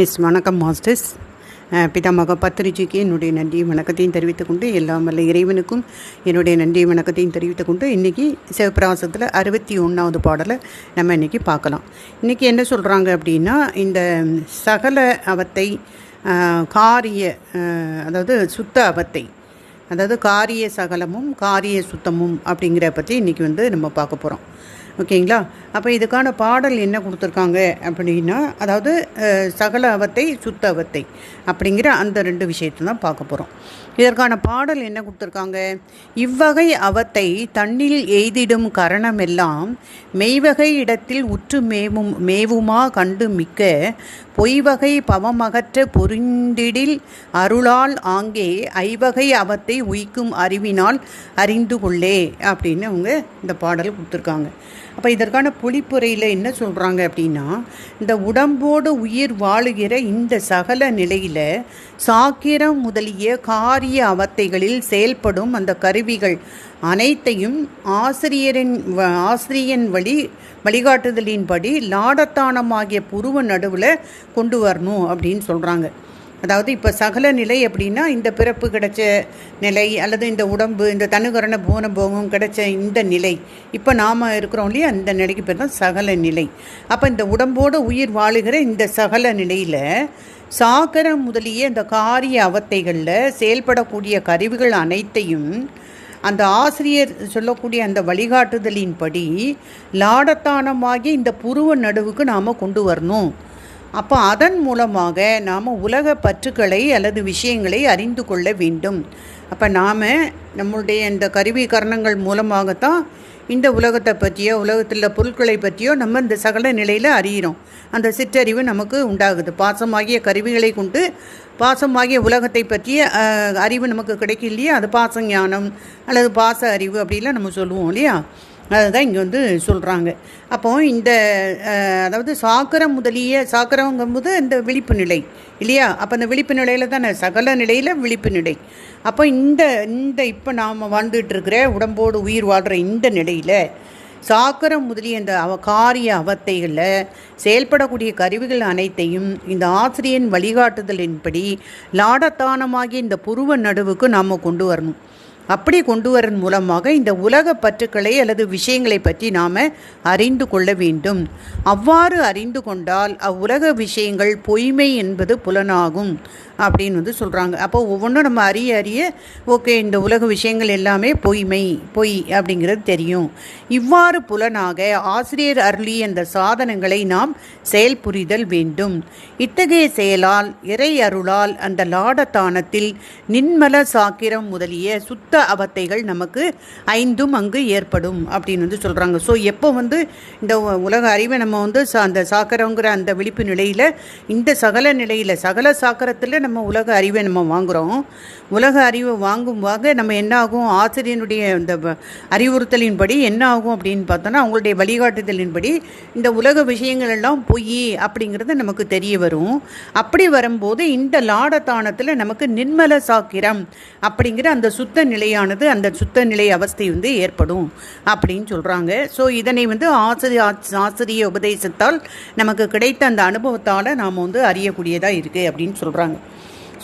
S வணக்கம் masters. பிதாமக பத்திரிஜிக்கு என்னுடைய நன்றி வணக்கத்தையும் தெரிவித்துக் கொண்டு எல்லாம் வல்ல இறைவனுக்கும் என்னுடைய நன்றி வணக்கத்தையும் தெரிவித்துக் கொண்டு இன்றைக்கி சிவபிராசத்தில் அறுபத்தி ஒன்றாவது பாடலை நம்ம இன்றைக்கி பார்க்கலாம். இன்றைக்கி என்ன சொல்கிறாங்க அப்படின்னா இந்த சகல அவத்தை காரிய அதாவது சுத்த அவத்தை அதாவது காரிய சகலமும் காரிய சுத்தமும் அப்படிங்கிற பற்றி இன்றைக்கி வந்து நம்ம பார்க்க போகிறோம் ஓகேங்களா? அப்போ இதுக்கான பாடல் என்ன கொடுத்துருக்காங்க அப்படின்னா அதாவது சகல அவத்தை சுத்த அவத்தை அப்படிங்கிற அந்த ரெண்டு விஷயத்தை தான் பார்க்க போகிறோம் இதற்கான பாடல் என்ன கொடுத்துருக்காங்க? இவ்வகை அவத்தை தண்ணில் எய்திடும் கரணமெல்லாம் மெய்வகை இடத்தில் உற்று மேவும் மேவுமா கண்டு மிக்க பொய்வகை பவமகற்ற பொருந்திடில் அருளால் ஆங்கே ஐவகை அவத்தை உயிக்கும் அறிவினால் அறிந்து கொள்ளே அப்படின்னு அவங்க இந்த பாடல் கொடுத்துருக்காங்க. அப்போ இதற்கான பொழிப்புரையில் என்ன சொல்கிறாங்க அப்படின்னா இந்த உடம்போடு உயிர் வாழுகிற இந்த சகல நிலையில் சாக்கிரம் முதலிய காரிய அவத்தைகளில் செயல்படும் அந்த கருவிகள் அனைத்தையும் ஆசிரியரின் ஆசிரியன் வழி வழிகாட்டுதலின்படி லாடத்தானமாகிய புருவ நடுவில் கொண்டு வரணும் அப்படின்னு சொல்கிறாங்க அதாவது இப்போ சகல நிலை அப்படின்னா இந்த பிறப்பு கிடைச்ச நிலை அல்லது இந்த உடம்பு இந்த தனுகரண போன போகம் கிடைச்ச இந்த நிலை. இப்போ நாம் இருக்கிறோம் இல்லையா? அந்த நிலைக்கு பேர் தான் சகல நிலை. அப்போ இந்த உடம்போடு உயிர் வாழுகிற இந்த சகல நிலையில் சாகரம் முதலிய இந்த காரிய அவத்தைகளில் செயல்படக்கூடிய கருவிகள் அனைத்தையும் அந்த ஆசிரியர் சொல்லக்கூடிய அந்த வழிகாட்டுதலின்படி லாடத்தானமாகி இந்த புருவ நடுவுக்கு நாம் கொண்டு வரணும். அப்போ அதன் மூலமாக நாம் உலக பற்றுக்களை அல்லது விஷயங்களை அறிந்து கொள்ள வேண்டும். அப்போ நாம் நம்மளுடைய இந்த கருவி கரணங்கள் மூலமாகத்தான் இந்த உலகத்தை பற்றியோ உலகத்தில் பொருட்களை பற்றியோ நம்ம இந்த சகல நிலையில் அறிகிறோம் அந்த சிற்றறிவு நமக்கு உண்டாகுது. பாசமாகிய கருவிகளை கொண்டு பாசமாகிய உலகத்தை பற்றிய அறிவு நமக்கு கிடைக்கும் இல்லையா அது பாச ஞானம் அல்லது பாச அறிவு அப்படிலாம் நம்ம சொல்லுவோம் இல்லையா? அதுதான் இங்கே வந்து சொல்கிறாங்க அப்போ இந்த அதாவது சாக்கரம் முதலிய சாக்கரங்கும்போது இந்த விழிப்பு நிலை இல்லையா? அப்போ அந்த விழிப்பு நிலையில் தானே சகல நிலையில் விழிப்பு நிலை. அப்போ இந்த இந்த இப்போ நாம் வாழ்ந்துட்டுருக்கிற உடம்போடு உயிர் வாழ்கிற இந்த நிலையில் சாக்கரம் முதலிய இந்த அவ காரிய அவத்தைகளில் செயல்படக்கூடிய கருவிகள் அனைத்தையும் இந்த ஆசிரியன் வழிகாட்டுதலின்படி லாடத்தானமாகிய இந்த புருவ நடுவுக்கு நாம் கொண்டு வரணும். அப்படி கொண்டு வரன் மூலமாக இந்த உலக பற்றுக்களை அல்லது விஷயங்களை பற்றி நாம் அறிந்து கொள்ள வேண்டும். அவ்வாறு அறிந்து கொண்டால் அவ்வுலக விஷயங்கள் பொய்மை என்பது புலனாகும். அப்படின்னு வந்து சொல்கிறாங்க அப்போ ஒவ்வொன்றும் நம்ம அறிய அறிய ஓகே இந்த உலக விஷயங்கள் எல்லாமே பொய்மை பொய் அப்படிங்கிறது தெரியும். இவ்வாறு புலனாக ஆசிரியர் அருளி அந்த சாதனங்களை நாம் செயல்புரிதல் வேண்டும். இத்தகைய செயலால் இறை அருளால் அந்த லாடத்தானத்தில் நின்மல சாக்கிரம் முதலிய சுத்த அவத்தைகள் நமக்கு ஐந்தும் அங்கு ஏற்படும் அப்படின்னு வந்து சொல்கிறாங்க ஸோ எப்போ வந்து இந்த உலக அறிவை நம்ம வந்து சா- அந்த சாக்கரங்கிற அந்த விழிப்பு நிலையில் இந்த சகல நிலையில் சகல சாக்கரத்தில் நம்ம நம்ம உலக அறிவை நம்ம வாங்குகிறோம் உலக அறிவை வாங்கும்போது நம்ம என்ன ஆகும் ஆசிரியனுடைய இந்த வ- அறிவுறுத்தலின்படி என்ன ஆகும் அப்படின்னு பார்த்தோன்னா அவங்களுடைய வழிகாட்டுதலின்படி இந்த உலக விஷயங்கள் எல்லாம் பொய் அப்படிங்கிறது நமக்கு தெரிய வரும். அப்படி வரும்போது இந்த லாடத்தானத்தில் நமக்கு நிர்மல சாக்கிரம் அப்படிங்கிற அந்த சுத்த நிலையானது அந்த சுத்த நிலை அவஸ்தை வந்து ஏற்படும் அப்படின்னு சொல்கிறாங்க ஸோ இதனை வந்து ஆசிரிய ஆசிரிய உபதேசத்தால் நமக்கு கிடைத்த அந்த அனுபவத்தால் நாம் வந்து அறியக்கூடியதாக இருக்குது அப்படின்னு சொல்கிறாங்க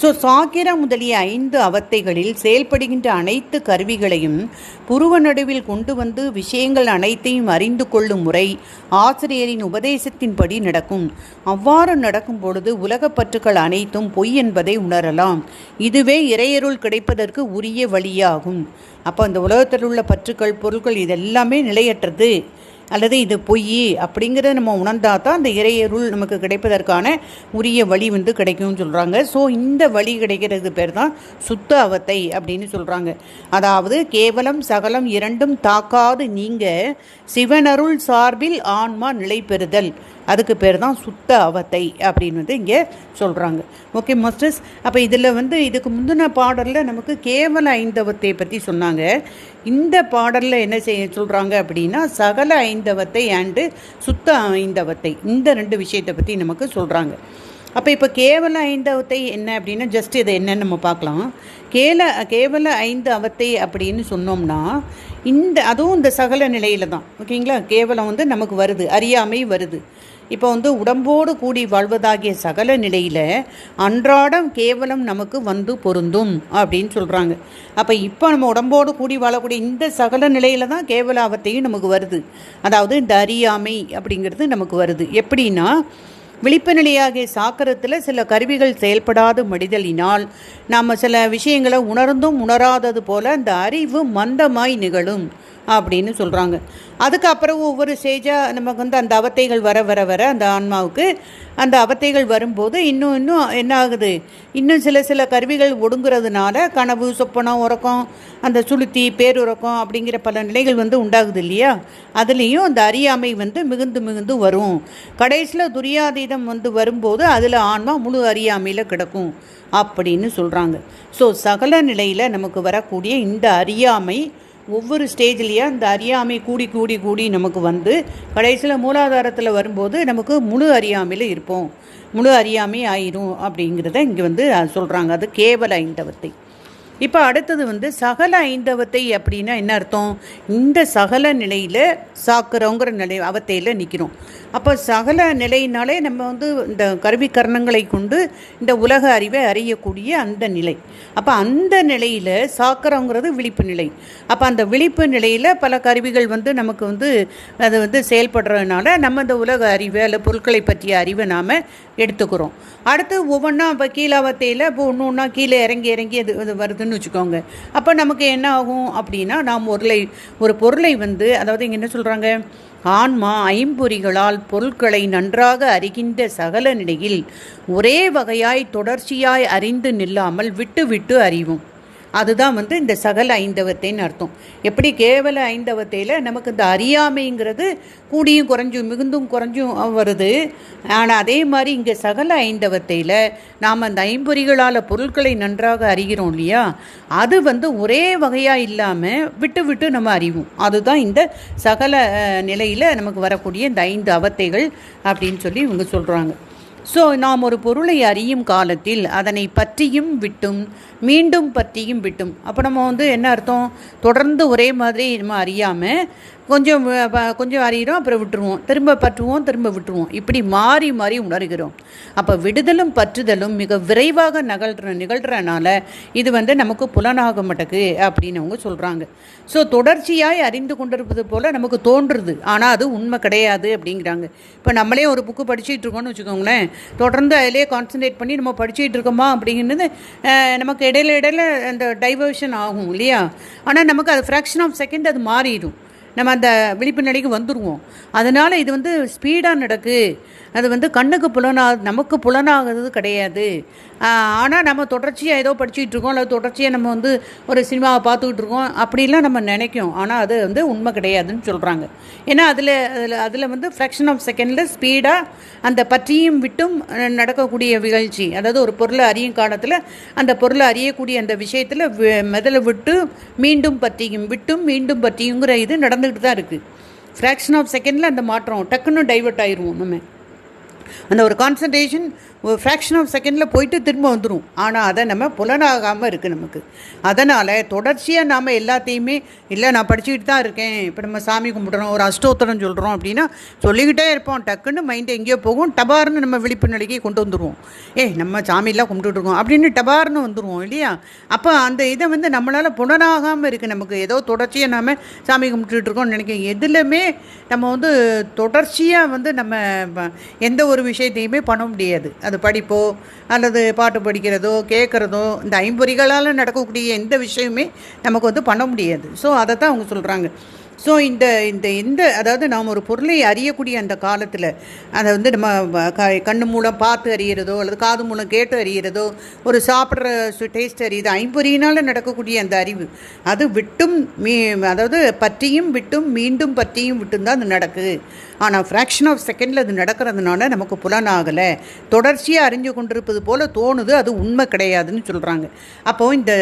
ஸோ சாக்கிர முதலிய ஐந்து அவத்தைகளில் செயல்படுகின்ற அனைத்து கருவிகளையும் புருவ நடுவில் கொண்டு வந்து விஷயங்கள் அனைத்தையும் அறிந்து கொள்ளும் முறை ஆசிரியரின் உபதேசத்தின்படி நடக்கும். அவ்வாறு நடக்கும் பொழுது உலகப் பற்றுக்கள் அனைத்தும் பொய் என்பதை உணரலாம். இதுவே இறையருள் கிடைப்பதற்கு உரிய வழியாகும். அப்போ அந்த உலகத்தில் உள்ள பற்றுக்கள் பொருட்கள் இதெல்லாமே நிலையற்றது. அல்லது இது பொய் அப்படிங்கிறத நம்ம உணர்ந்தால் தான் அந்த இறையருள் நமக்கு கிடைப்பதற்கான உரிய வழி வந்து கிடைக்கும்னு சொல்கிறாங்க ஸோ இந்த வழி கிடைக்கிறது பேர் தான் சுத்த அவத்தை அப்படின்னு சொல்கிறாங்க அதாவது கேவலம் சகலம் இரண்டும் தாக்காது நீங்க சிவனருள் சார்பில் ஆன்மா நிலை பெறுதல். அதுக்கு பேர் தான் சுத்த அவத்தை அப்படின்னு வந்து இங்கே சொல்கிறாங்க ஓகே மாஸ்டர்ஸ் அப்போ இதில் வந்து இதுக்கு முந்தின பாடலில் நமக்கு கேவல ஐந்தவத்தை பற்றி சொன்னாங்க. இந்த பாடலில் என்ன செய்ய சொல்கிறாங்க அப்படின்னா சகல ஐந்தவத்தை அண்டு சுத்த ஐந்தவத்தை. இந்த ரெண்டு விஷயத்தை பற்றி நமக்கு சொல்கிறாங்க அப்போ இப்போ கேவல ஐந்து அவத்தை என்ன அப்படின்னா ஜஸ்ட் இதை என்னன்னு நம்ம பார்க்கலாம். கேல கேவல ஐந்து அவத்தை அப்படின்னு சொன்னோம்னா இந்த அதுவும் இந்த சகல நிலையில தான். ஓகேங்களா? கேவலம் வந்து நமக்கு வருது அறியாமை வருது. இப்போ வந்து உடம்போடு கூடி வாழ்வதாகிய சகல நிலையில் அன்றாடம் கேவலம் நமக்கு வந்து பொருந்தும் அப்படின்னு சொல்கிறாங்க அப்போ இப்போ நம்ம உடம்போடு கூடி வாழக்கூடிய இந்த சகல நிலையில் தான் கேவல ஆபத்தையும் நமக்கு வருது. அதாவது இந்த அறியாமை அப்படிங்கிறது நமக்கு வருது. எப்படின்னா விழிப்பு நிலையாகிய சாக்கரத்தில் சில கருவிகள் செயல்படாது மடிதலினால் நாம் சில விஷயங்களை உணர்ந்தும் உணராதது போல அந்த அறிவு மந்தமாய் நிகழும். அப்படின்னு சொல்கிறாங்க அதுக்கப்புறம் ஒவ்வொரு ஸ்டேஜாக நமக்கு வந்து அந்த அவத்தைகள் வர வர வர அந்த ஆன்மாவுக்கு அந்த அவத்தைகள் வரும்போது இன்னும் இன்னும் என்ன ஆகுது? இன்னும் சில சில கருவிகள் ஒடுங்குறதுனால கனவு சொப்பனம் உறக்கம் அந்த சுளுத்தி பேருறக்கம் அப்படிங்கிற பல நிலைகள் வந்து உண்டாகுது இல்லையா? அதுலேயும் அந்த அறியாமை வந்து மிகுந்து மிகுந்து வரும். கடைசியில் துரியாதீதம் வந்து வரும்போது அதில் ஆன்மா முழு அறியாமையில் கிடக்கும் அப்படின்னு சொல்கிறாங்க ஸோ சகல நிலையில் நமக்கு வரக்கூடிய இந்த அறியாமை ஒவ்வொரு ஸ்டேஜ்லேயும் அந்த அறியாமை கூடி கூடி கூடி நமக்கு வந்து கடைசியில் மூலாதாரத்தில் வரும்போது நமக்கு முழு அறியாமையில் இருப்போம். முழு அறியாமை ஆயிரும் அப்படிங்கிறத இங்கே வந்து சொல்கிறாங்க அது கேவல ஐந்தவத்தை. இப்போ அடுத்தது வந்து சகல ஐந்தவத்தை அப்படின்னா என்ன அர்த்தம்? இந்த சகல நிலையில் சாக்குறோங்கிற நிலை அவத்தையில் நிற்கிறோம் அப்போ சகல நிலையினாலே நம்ம வந்து இந்த கருவி கரணங்களை கொண்டு இந்த உலக அறிவை அறியக்கூடிய அந்த நிலை. அப்போ அந்த நிலையில் சாக்குறோங்கிறது விழிப்பு நிலை. அப்போ அந்த விழிப்பு நிலையில் பல கருவிகள் வந்து நமக்கு வந்து அது வந்து செயல்படுறதுனால நம்ம இந்த உலக அறிவை அல்ல பொருட்களை பற்றிய அறிவை நாம் எடுத்துக்கிறோம். அடுத்து ஒவ்வொன்றா இப்போ கீழாவத்தையில் இப்போ ஒன்று ஒன்றா கீழே இறங்கி இறங்கி அது வருது இருக்குதுன்னு வச்சுக்கோங்க. அப்போ நமக்கு என்ன ஆகும் அப்படின்னா நாம் பொருளை ஒரு பொருளை வந்து அதாவது இங்கே என்ன சொல்கிறாங்க ஆன்மா ஐம்பொறிகளால் பொருட்களை நன்றாக அறிகின்ற சகல நிலையில் ஒரே வகையாய் தொடர்ச்சியாய் அறிந்து நில்லாமல் விட்டு விட்டு அறிவும். அதுதான் வந்து இந்த சகல ஐந்தவத்தைன்னு அர்த்தம். எப்படி கேவல ஐந்தவத்தையில் நமக்கு இந்த அறியாமைங்கிறது கூடியும் குறைஞ்சும் மிகுந்தும் குறைஞ்சும் வருது. ஆனால் அதே மாதிரி இங்கே சகல ஐந்தவத்தையில் நாம் அந்த ஐம்பொறிகளால் பொருட்களை நன்றாக அறிகிறோம் இல்லையா? அது வந்து ஒரே வகையாக இல்லாமல் விட்டு விட்டு நம்ம அறிவோம். அதுதான் இந்த சகல நிலையில் நமக்கு வரக்கூடிய இந்த ஐந்து அவத்தைகள் அப்படின்னு சொல்லி இவங்க சொல்கிறாங்க ஸோ நாம் ஒரு பொருளை அறியும் காலத்தில் அதனை பற்றியும் விட்டும் மீண்டும் பற்றியும் விட்டும். அப்போ நம்ம வந்து என்ன அர்த்தம்? தொடர்ந்து ஒரே மாதிரி நம்ம அறியாமல் கொஞ்சம் கொஞ்சம் அறிகிறோம் அப்புறம் விட்டுருவோம். திரும்ப பற்றுவோம் திரும்ப விட்டுருவோம். இப்படி மாறி மாறி உணர்கிறோம். அப்போ விடுதலும் பற்றுதலும் மிக விரைவாக நகழ்ற நிகழ்கிறனால இது வந்து நமக்கு புலனாக மாட்டேக்கு அப்படின்னு அவங்க சொல்கிறாங்க ஸோ தொடர்ச்சியாய் அறிந்து கொண்டிருப்பது போல் நமக்கு தோன்றுறது ஆனால் அது உண்மை கிடையாது அப்படிங்கிறாங்க. இப்போ நம்மளே ஒரு புக்கு படிச்சுட்டு இருக்கோம்னு வச்சுக்கோங்களேன். தொடர்ந்து அதிலே கான்சன்ட்ரேட் பண்ணி நம்ம படிச்சுட்டு இருக்கோமா அப்படிங்கிறது நமக்கு இடையில இடையில அந்த டைவர்ஷன் ஆகும் இல்லையா? ஆனால் நமக்கு அது ஃப்ராக்ஷன் ஆஃப் செகண்ட் அது மாறிடும். நம்ம அந்த விழிப்பு நிலைக்கு வந்துடுவோம் அதனால் இது வந்து ஸ்பீடாக நடக்கு. அது வந்து கண்ணுக்கு புலனா நமக்கு புலனாகிறது கிடையாது. ஆனால் நம்ம தொடர்ச்சியாக ஏதோ படிச்சுட்டு இருக்கோம் அல்லது தொடர்ச்சியாக நம்ம வந்து ஒரு சினிமாவை பார்த்துக்கிட்டு இருக்கோம் அப்படிலாம் நம்ம நினைக்கும். ஆனால் அது வந்து உண்மை கிடையாதுன்னு சொல்கிறாங்க ஏன்னா அதில் அதில் அதில் வந்து ஃப்ராக்ஷன் ஆஃப் செகண்டில் ஸ்பீடாக அந்த பற்றியும் விட்டும் நடக்கக்கூடிய நிகழ்ச்சி அதாவது ஒரு பொருளை அறியும் காலத்தில் அந்த பொருளை அறியக்கூடிய அந்த விஷயத்தில் முதல்ல விட்டு மீண்டும் பற்றியும் விட்டும் மீண்டும் பற்றியுங்கிற இது நடந்துக்கிட்டு தான் இருக்குது ஃப்ராக்ஷன் ஆஃப் செகண்டில் அந்த மாற்றம் டக்குன்னு டைவெர்ட் ஆயிடுவோம் நம்ம. அந்த ஒரு கான்சன்ட்ரேஷன் ஒரு ஃப்ராக்ஷன் ஆஃப் செகண்டில் போயிட்டு திரும்ப வந்துடும் ஆனால் அதை நம்ம புலனாகாமல் இருக்குது நமக்கு. அதனால் தொடர்ச்சியாக நாம் எல்லாத்தையுமே இல்லை நான் படிச்சுக்கிட்டு தான் இருக்கேன். இப்போ நம்ம சாமி கும்பிட்றோம் ஒரு அஷ்டோத்தரம் சொல்கிறோம் அப்படின்னா சொல்லிக்கிட்டே இருப்போம். டக்குன்னு மைண்டு எங்கேயோ போகும். டபார்னு நம்ம விழிப்பு நிலைக்கு கொண்டு வந்துடுவோம் ஏ நம்ம சாமியெல்லாம் கும்பிட்டுருக்கோம் அப்படின்னு டபார்னு வந்துடுவோம் இல்லையா? அப்போ அந்த இதை வந்து நம்மளால் புலனாகாமல் இருக்குது நமக்கு. ஏதோ தொடர்ச்சியாக நாம் சாமி கும்பிட்டுட்டு இருக்கோம்னு நினைக்கிறோம். எதுலையுமே நம்ம வந்து தொடர்ச்சியாக வந்து நம்ம எந்த ஒரு விஷயத்தையுமே பண்ண முடியாது. அது அது படிப்போ அல்லது பாட்டு படிக்கிறதோ கேட்குறதோ இந்த ஐம்பொறிகளால் நடக்கக்கூடிய எந்த விஷயமே நமக்கு வந்து பண்ண முடியாது. ஸோ அதை தான் அவங்க சொல்கிறாங்க ஸோ இந்த இந்த எந்த அதாவது நாம் ஒரு பொருளை அறியக்கூடிய அந்த காலத்தில் அதை வந்து நம்ம க கண்ணு மூலம் பார்த்து அறிகிறதோ அல்லது காது மூலம் கேட்டு அறிகிறதோ ஒரு சாப்பிட்ற டேஸ்ட் அறியுது ஐம்பொறியினால் நடக்கக்கூடிய அந்த அறிவு அது விட்டும் மீ அதாவது பற்றியும் விட்டும் மீண்டும் பற்றியும் விட்டும் தான் அது நடக்குது. ஆனால் ஃப்ராக்ஷன் ஆஃப் செகண்டில் அது நடக்கிறதுனால நமக்கு புலனாகலை. தொடர்ச்சியாக அறிஞ்சு கொண்டிருப்பது போல் தோணுது அது உண்மை கிடையாதுன்னு சொல்கிறாங்க அப்போது இந்த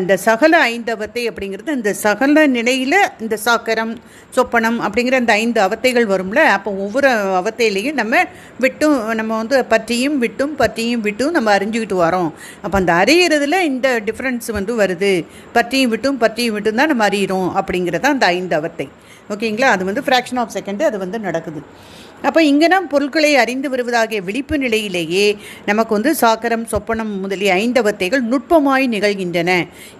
இந்த சகல ஐந்தவத்தை அப்படிங்கிறது இந்த சகல நிலையில் இந்த சாக்கரம் சொப்பனம் அப்படிங்கிற அந்த ஐந்து அவத்தைகள் வரும்ல அப்போ ஒவ்வொரு அவத்தையிலையும் நம்ம விட்டும் நம்ம வந்து பற்றியும் விட்டும் பற்றியும் விட்டும் நம்ம அறிஞ்சுக்கிட்டு வரோம். அப்போ அந்த அறியறதுல இந்த டிஃப்ரென்ஸ் வந்து வருது. பற்றியும் விட்டும் பற்றியும் விட்டும் தான் நம்ம அறியிறோம் அப்படிங்கிறதான் அந்த ஐந்து அவத்தை. ஓகேங்களா? அது வந்து ஃப்ராக்ஷன் ஆஃப் செகண்டு அது வந்து நடக்குது. அப்போ இங்கேனா பொருட்களை அறிந்து வருவதாகிய விழிப்பு நிலையிலேயே நமக்கு வந்து சாக்கரம் சொப்பனம் முதலிய ஐந்தவத்தைகள் நுட்பமாய் நிகழ்கின்றன.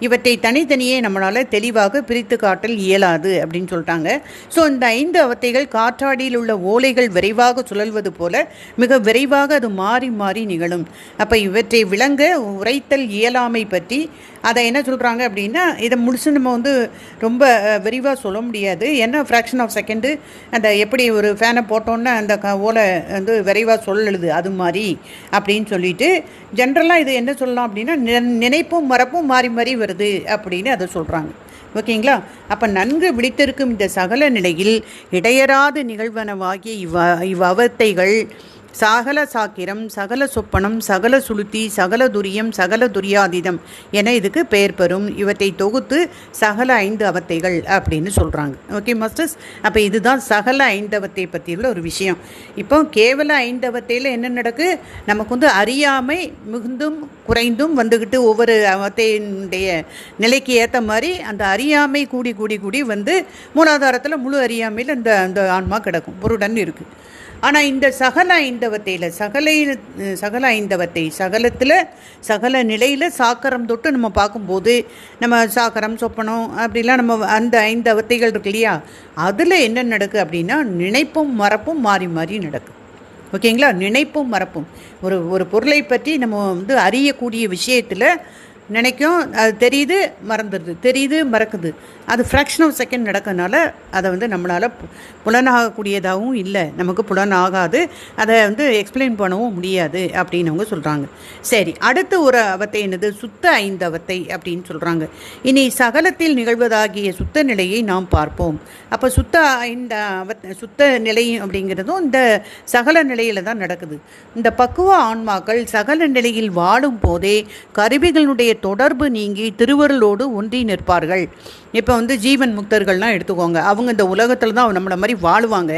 இவற்றை தனித்தனியே நம்மளால் தெளிவாக பிரித்து காட்டல் இயலாது அப்படின்னு சொல்லிட்டாங்க. ஸோ இந்த ஐந்து அவத்தைகள் காற்றாடியில் உள்ள ஓலைகள் விரைவாக சுழல்வது போல மிக விரைவாக அது மாறி மாறி நிகழும். அப்போ இவற்றை விளங்க உரைத்தல் இயலாமை பற்றி அதை என்ன சொல்கிறாங்க அப்படின்னா இதை முடிச்சு நம்ம வந்து ரொம்ப விரிவாக சொல்ல முடியாது. என்ன ஃப்ராக்ஷன் ஆஃப் செகண்டு அந்த எப்படி ஒரு ஃபேனை போட்டோன்னே அந்த க ஓலை வந்து விரைவாக சொல்லுது அது மாதிரி அப்படின்னு சொல்லிட்டு ஜென்ரலாக இது என்ன சொல்லலாம் அப்படின்னா நினைப்பும் மரப்பும் மாறி மாறி வருது அப்படின்னு அதை சொல்கிறாங்க ஓகேங்களா? அப்போ நன்கு விழித்திருக்கும் இந்த சகல நிலையில் இடையராது நிகழ்வனவாகிய இவ் இவ்வவத்தைகள் சகல சாக்கிரம் சகல சொப்பனம் சகல சுளுத்தி சகல துரியம் சகல துரியாதீதம் என இதுக்கு பெயர் பெறும். இவற்றை தொகுத்து சகல ஐந்து அவத்தைகள் அப்படின்னு சொல்கிறாங்க ஓகே மாஸ்டர்ஸ் அப்போ இதுதான் சகல ஐந்தவத்தை பற்றியுள்ள ஒரு விஷயம். இப்போ கேவல ஐந்தவத்தையில் என்ன நடக்கு? நமக்கு வந்து அறியாமை மிகுந்தும் குறைந்தும் வந்துக்கிட்டு ஒவ்வொரு அவத்தையினுடைய நிலைக்கு ஏற்ற மாதிரி அந்த அறியாமை கூடி கூடி கூடி வந்து மூலாதாரத்தில் முழு அறியாமையில் இந்த அந்த ஆன்மா கிடக்கும். பொருடன் இருக்குது ஆனால் இந்த சகல ஐந்தவத்தையில் சகலையில் சகல ஐந்தவத்தை சகலத்தில் சகல நிலையில் சாக்கரம் தொட்டு நம்ம பார்க்கும்போது நம்ம சாக்கரம் சொப்பனம் அப்படிலாம் நம்ம அந்த ஐந்தவத்தைகள் இருக்கு இல்லையா? அதில் என்ன நடக்கு அப்படின்னா நினைப்பும் மறப்பும் மாறி மாறி நடக்கும் ஓகேங்களா? நினைப்பும் மறப்பும். ஒரு ஒரு பொருளை பற்றி நம்ம வந்து அறியக்கூடிய விஷயத்தில் நினைக்கும் அது தெரியுது மறந்துடுது. தெரியுது மறக்குது. அது ஃப்ராக்ஷன் ஆஃப் செகண்ட் நடக்கனால அதை வந்து நம்மளால் புலனாகக்கூடியதாகவும் இல்லை. நமக்கு புலனாகாது. அதை வந்து எக்ஸ்பிளைன் பண்ணவும் முடியாது அப்படின்னு அவங்க சொல்கிறாங்க சரி அடுத்து ஒரு அவத்தை என்னது? சுத்த ஐந்து அவத்தை அப்படின்னு சொல்கிறாங்க இனி சகலத்தில் நிகழ்வதாகிய சுத்த நிலையை நாம் பார்ப்போம். அப்போ சுத்த ஐந்து அவத் சுத்த நிலை அப்படிங்கிறதும் இந்த சகல நிலையில் தான் நடக்குது. இந்த பக்குவ ஆன்மாக்கள் சகல நிலையில் வாழும் போதே கருவிகளுடைய தொடர்பு நீங்கி திருவருளோடு ஒன்றி நிற்பார்கள். இப்போ வந்து ஜீவன் முக்தர்கள்லாம் எடுத்துக்கோங்க. அவங்க இந்த உலகத்தில் தான் நம்மளை மாதிரி வாழ்வாங்க.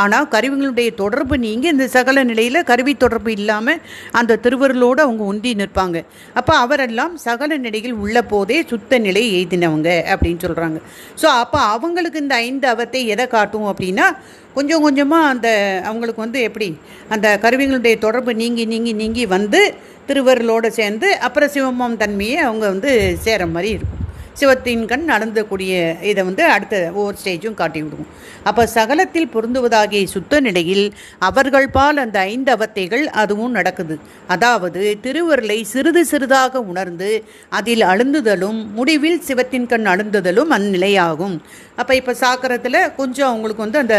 ஆனால் கருவிகளுடைய தொடர்பு நீங்கி இந்த சகல நிலையில் கருவி தொடர்பு இல்லாமல் அந்த திருவருளோடு அவங்க உந்தி நிற்பாங்க. அப்போ அவரெல்லாம் சகல நிலையில் உள்ள போதே சுத்த நிலை எய்தினவங்க அப்படின்னு சொல்கிறாங்க ஸோ அப்போ அவங்களுக்கு இந்த ஐந்து அவத்தை எதை காட்டும் அப்படின்னா கொஞ்சம் கொஞ்சமாக அந்த அவங்களுக்கு வந்து எப்படி அந்த கருவிகளுடைய தொடர்பு நீங்கி நீங்கி நீங்கி வந்து திருவருளோடு சேர்ந்து அப்புறம் சிவமம் தன்மையை அவங்க வந்து சேர மாதிரி இருக்கும். சிவத்தின் கண் நடந்தக்கூடிய இதை வந்து அடுத்த ஒவ்வொரு ஸ்டேஜும் காட்டி விடுவோம் அப்போ சகலத்தில் பொருந்துவதாகிய சுத்த நிலையில் அவர்கள் பால் அந்த ஐந்து அவத்தைகள் அதுவும் நடக்குது. அதாவது திருவருளை சிறிது சிறிதாக உணர்ந்து அதில் அழுந்துதலும் முடிவில் சிவத்தின் கண் அழுந்துதலும் அந்நிலையாகும். அப்போ இப்போ சாக்கரத்தில் கொஞ்சம் அவங்களுக்கு வந்து அந்த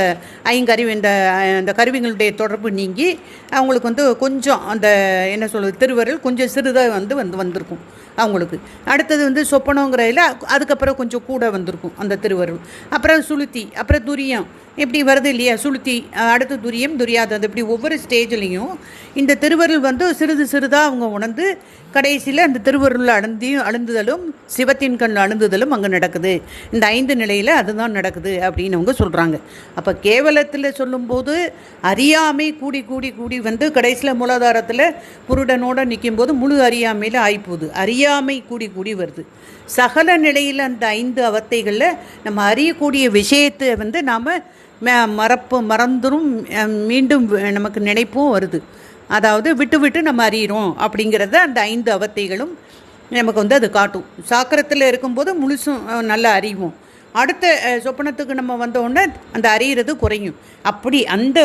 ஐங்கருவி இந்த அந்த கருவிகளுடைய தொடர்பு நீங்கி அவங்களுக்கு வந்து கொஞ்சம் அந்த என்ன சொல்வது திருவருள் கொஞ்சம் சிறிதாக வந்து வந்து வந்திருக்கும். அவங்களுக்கு. அடுத்தது வந்து சொப்பனங்கிறதுல அதுக்கப்புறம் கொஞ்சம் கூட வந்திருக்கும் அந்த திருவருள். அப்புறம் சுளுத்தி அப்புறம் துரியம் இப்படி வருது இல்லையா? சுளுத்தி அடுத்து துரியம் துரியாதது இப்படி ஒவ்வொரு ஸ்டேஜ்லேயும் இந்த திருவருள் வந்து சிறிது சிறிதாக அவங்க உணர்ந்து கடைசியில் அந்த திருவருள் அழுந்தியும் அழுந்துதலும் சிவத்தின் கண் அழுந்துதலும் அங்கே நடக்குது. இந்த ஐந்து நிலையில் அதுதான் நடக்குது அப்படின்னு அவங்க சொல்கிறாங்க அப்போ கேவலத்தில் சொல்லும்போது அறியாமை கூடி கூடி கூடி வந்து கடைசியில் மூலாதாரத்தில் புருடனோடு நிற்கும்போது முழு அறியாமையில் ஆகிப்போகுது அறியாமை கூடி கூடி வருது. சகல நிலையில் அந்த ஐந்து அவத்தைகளில் நம்ம அறியக்கூடிய விஷயத்தை வந்து நாம் மறப்பு மறந்துரும் மீண்டும் நமக்கு நினைப்பும் வருது. அதாவது விட்டு விட்டு நம்ம அறியிறோம் அப்படிங்கிறத அந்த ஐந்து அவத்தைகளும் நமக்கு வந்து அது காட்டும். சாக்கரத்தில் இருக்கும்போது முழுசும் நல்லா அறிவோம். அடுத்த சொப்பனத்துக்கு நம்ம வந்தோடனே அந்த அறியிறது குறையும். அப்படி அந்த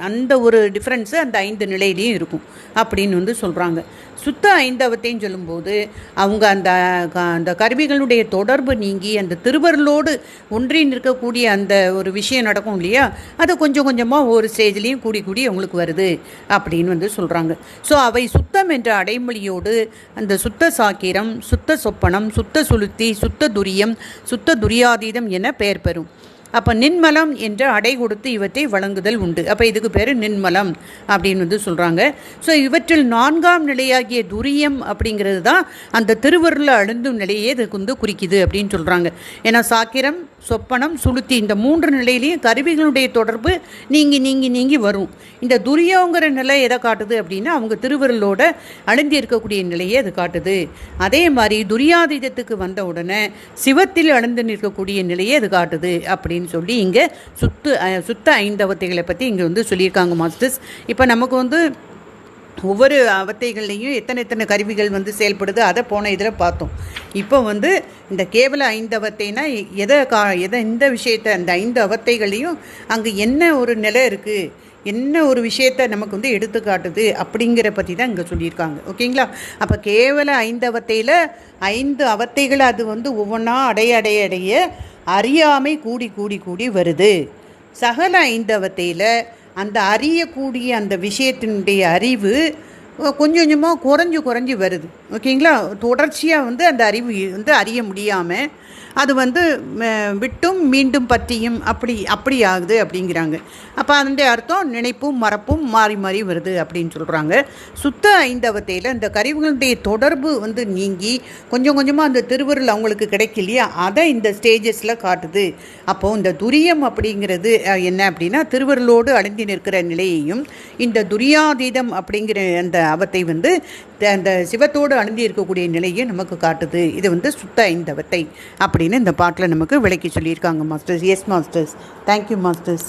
அந்த ஒரு டிஃப்ரென்ஸு அந்த ஐந்து நிலையிலையும் இருக்கும் அப்படின்னு வந்து சொல்கிறாங்க சுத்த ஐந்தவத்தையும் சொல்லும்போது அவங்க அந்த அந்த கருவிகளுடைய தொடர்பு நீங்கி அந்த திருவருளோடு ஒன்றி நிற்கக்கூடிய அந்த ஒரு விஷயம் நடக்கும் இல்லையா? அது கொஞ்சம் கொஞ்சமாக ஒரு ஸ்டேஜ்லேயும் கூடி கூடி அவங்களுக்கு வருது அப்படின்னு வந்து சொல்கிறாங்க ஸோ அவை சுத்தம் என்ற அடைமொழியோடு அந்த சுத்த சாக்கிரம் சுத்த சொப்பனம் சுத்த சுளுத்தி சுத்த துரியம் சுத்த துரியாதி துரியாதீதம் என பெயர் பெறும். அப்போ நின்மலம் என்ற அடை கொடுத்து இவற்றை வழங்குதல் உண்டு. அப்போ இதுக்கு பேர் நின்மலம் அப்படின்னு வந்து சொல்கிறாங்க ஸோ இவற்றில் நான்காம் நிலையாகிய துரியம் அப்படிங்கிறது தான் அந்த திருவருள அழுந்தும் நிலையே இதுக்கு வந்து குறிக்குது அப்படின்னு சொல்கிறாங்க ஏன்னா சாக்கிரம் சொப்பனம் சுளுத்தி இந்த மூன்று நிலையிலையும் கருவிகளுடைய தொடர்பு நீங்கி நீங்கி நீங்கி வரும். இந்த துரியோங்கிற நிலை எதை காட்டுது அப்படின்னா அவங்க திருவருளோடு அழிந்து இருக்கக்கூடிய நிலையை அது காட்டுது. அதே மாதிரி துரியாதீதத்துக்கு வந்த உடனே சிவத்தில் அழிந்து நிற்கக்கூடிய நிலையை அது காட்டுது அப்படின்னு சொல்லி இங்கே சுத்து சுத்த ஐந்தவத்தைகளை பற்றி இங்கே வந்து சொல்லியிருக்காங்க மாஸ்டர்ஸ். இப்போ நமக்கு வந்து ஒவ்வொரு அவத்தைகள்லேயும் எத்தனை எத்தனை கருவிகள் வந்து செயல்படுது அதை போன இதில் பார்த்தோம். இப்போ வந்து இந்த கேவல ஐந்து அவத்தைனா எதை கா எதை இந்த விஷயத்தை அந்த ஐந்து அவத்தைகளையும் அங்கே என்ன ஒரு நிலை இருக்குது என்ன ஒரு விஷயத்தை நமக்கு வந்து எடுத்துக்காட்டுது அப்படிங்கிற பற்றி தான் இங்கே சொல்லியிருக்காங்க. ஓகேங்களா? அப்போ கேவல ஐந்து அவத்தையில் ஐந்து அவத்தைகள் அது வந்து ஒவ்வொன்றா அடைய அடைய அடைய அறியாமை கூடி கூடி கூடி வருது. சகல ஐந்தவத்தையில் அந்த அறியக்கூடிய அந்த விஷயத்தினுடைய அறிவு கொஞ்சம் கொஞ்சமாக குறைஞ்சு குறைஞ்சி வருது. ஓகேங்களா? தொடர்ச்சியாக வந்து அந்த அறிவு வந்து அறிய முடியாமல் அது வந்து விட்டும் மீண்டும் பற்றியும் அப்படி அப்படி ஆகுது அப்படிங்கிறாங்க. அப்போ அதனுடைய அர்த்தம் நினைப்பும் மறப்பும் மாறி மாறி வருது அப்படின்னு சொல்கிறாங்க சுத்த ஐந்தவத்தையில் இந்த கருவிகளுடைய தொடர்பு வந்து நீங்கி கொஞ்சம் கொஞ்சமாக அந்த திருவருள் அவங்களுக்கு கிடைக்கலையா அதை இந்த ஸ்டேஜஸில் காட்டுது. அப்போது இந்த துரியம் அப்படிங்கிறது என்ன அப்படின்னா திருவருளோடு அழிந்து நிற்கிற நிலையையும் இந்த துரியாதீதம் அப்படிங்கிற அந்த அவத்தை வந்து அந்த சிவத்தோடு அணுந்தி இருக்கக்கூடிய நிலையை நமக்கு காட்டுது. இது வந்து சுத்த ஐந்தவத்தை அப்படின்னு இந்த பாட்டில் நமக்கு விளக்கி சொல்லியிருக்காங்க masters. Yes masters. Thank you masters.